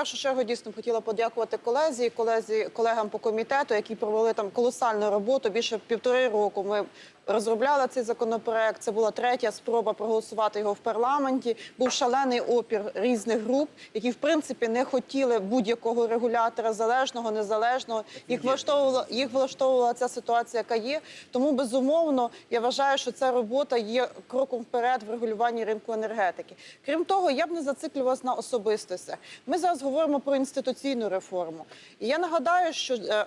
першу чергу дійсно хотіла подякувати колезі, колезі, колегам по комітету, які провели там колосальну роботу. Більше півтори року ми розробляли цей законопроект. Це була третя спроба проголосувати його в парламенті. Був шалений опір різних груп, які в принципі не хотіли будь-якого регулятора залежного, незалежного. Їх влаштовувала їх влаштовувала ця ситуація, яка є. Тому безумовно я вважаю, що ця робота є кроком вперед в регулюванні ринку енергетики. Крім того, я б не зациклювалась на особистостях. Ми зараз говоримо про інституційну реформу. І я нагадаю, що е,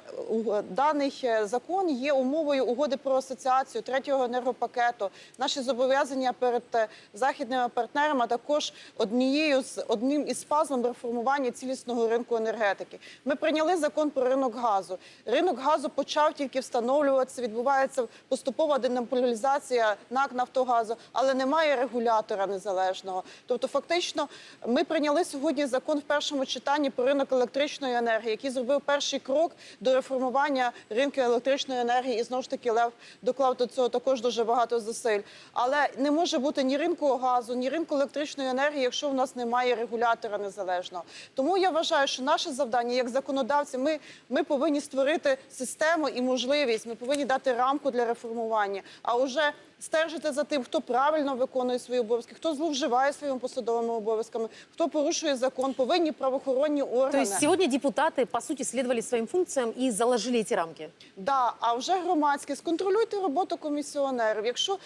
даний е, закон є умовою угоди про асоціацію третього енергопакету. Наші зобов'язання перед е, західними партнерами також однією з одним із пазлом реформування цілісного ринку енергетики. Ми прийняли закон про ринок газу. Ринок газу почав тільки встановлюватися. Відбувається поступова денаполізація НАК Нафтогазу, але немає регулятора незалежного. Тобто, фактично, ми прийняли сьогодні закон в першому читанні про ринок електричної енергії, який зробив перший крок до реформування ринку електричної енергії. І знову ж таки Лев доклав до цього також дуже багато зусиль. Але не може бути ні ринку газу, ні ринку електричної енергії, якщо в нас немає регулятора незалежного. Тому я вважаю, що наше завдання як законодавці, ми, ми повинні створити систему і можливість. Ми повинні дати рамку для реформування. А вже стежити за тим, хто правильно виконує свої обов'язки, хто зловживає своїми посадовими обов'язками, хто порушує закон, повинні правоохоронні То органи. есть сегодня депутаты, по сути, следовали своим функциям и заложили эти рамки. Да, а вже громадськість контролюйте роботу комісіонерів. Якщо